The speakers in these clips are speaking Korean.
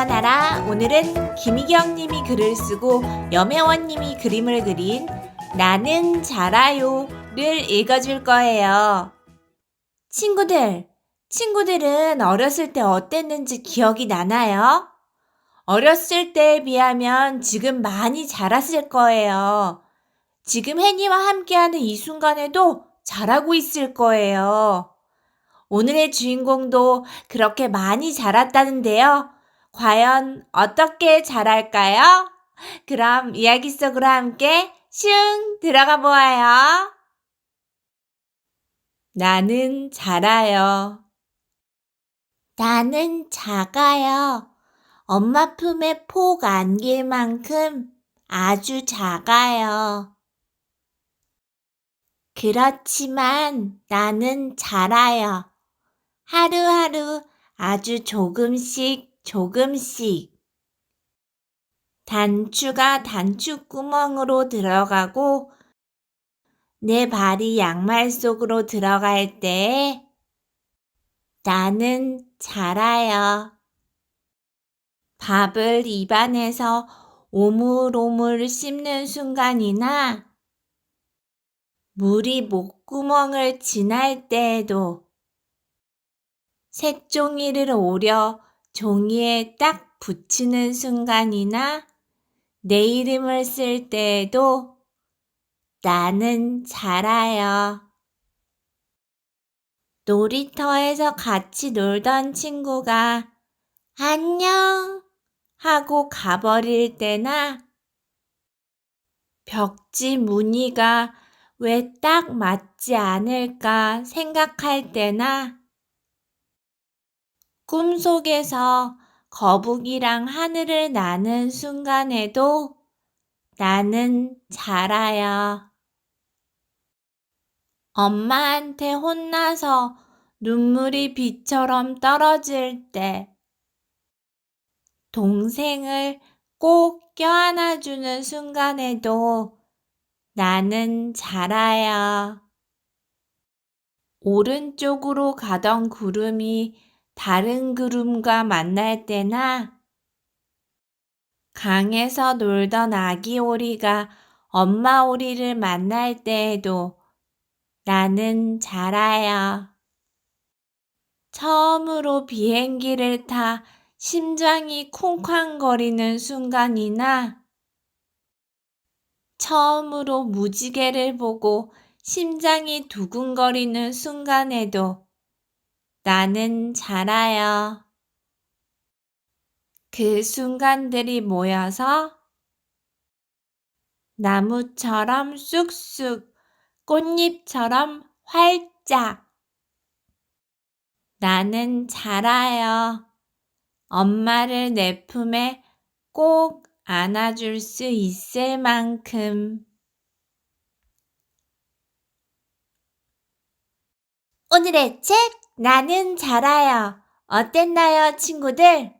동화나라 오늘은 김희경 님이 글을 쓰고 염혜원 님이 그림을 그린 나는 자라요를 읽어줄 거예요. 친구들, 친구들은 어렸을 때 어땠는지 기억이 나나요? 어렸을 때에 비하면 지금 많이 자랐을 거예요. 지금 혜니와 함께하는 이 순간에도 잘하고 있을 거예요. 오늘의 주인공도 그렇게 많이 자랐다는데요. 과연 어떻게 자랄까요? 그럼 이야기 속으로 함께 슝 들어가 보아요. 나는 자라요. 나는 작아요. 엄마 품에 폭 안길 만큼 아주 작아요. 그렇지만 나는 자라요. 하루하루 아주 조금씩 조금씩. 단추가 단추 구멍으로 들어가고 내 발이 양말 속으로 들어갈 때 나는 자라요. 밥을 입안에서 오물오물 씹는 순간이나 물이 목구멍을 지날 때에도 색종이를 오려 종이에 딱 붙이는 순간이나 내 이름을 쓸 때에도 나는 자라요. 놀이터에서 같이 놀던 친구가 안녕 하고 가버릴 때나 벽지 무늬가 왜 딱 맞지 않을까 생각할 때나 꿈속에서 거북이랑 하늘을 나는 순간에도 나는 자라요. 엄마한테 혼나서 눈물이 비처럼 떨어질 때, 동생을 꼭 껴안아주는 순간에도 나는 자라요. 오른쪽으로 가던 구름이 다른 구름과 만날 때나 강에서 놀던 아기 오리가 엄마 오리를 만날 때에도 나는 자라요. 처음으로 비행기를 타 심장이 쿵쾅거리는 순간이나 처음으로 무지개를 보고 심장이 두근거리는 순간에도 나는 자라요. 그 순간들이 모여서 나무처럼 쑥쑥, 꽃잎처럼 활짝. 나는 자라요. 엄마를 내 품에 꼭 안아줄 수 있을 만큼. 오늘의 책, 나는 자라요. 어땠나요, 친구들?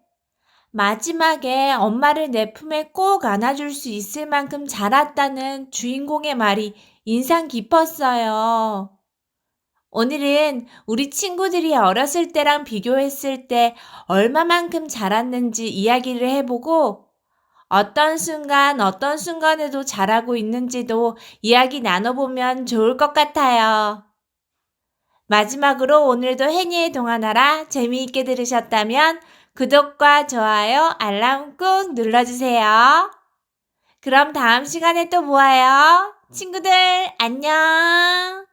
마지막에 엄마를 내 품에 꼭 안아줄 수 있을 만큼 자랐다는 주인공의 말이 인상 깊었어요. 오늘은 우리 친구들이 어렸을 때랑 비교했을 때 얼마만큼 자랐는지 이야기를 해보고 어떤 순간, 어떤 순간에도 자라고 있는지도 이야기 나눠보면 좋을 것 같아요. 마지막으로 오늘도 해니의 동화나라 재미있게 들으셨다면 구독과 좋아요, 알람 꾹 눌러주세요. 그럼 다음 시간에 또 보아요. 친구들, 안녕!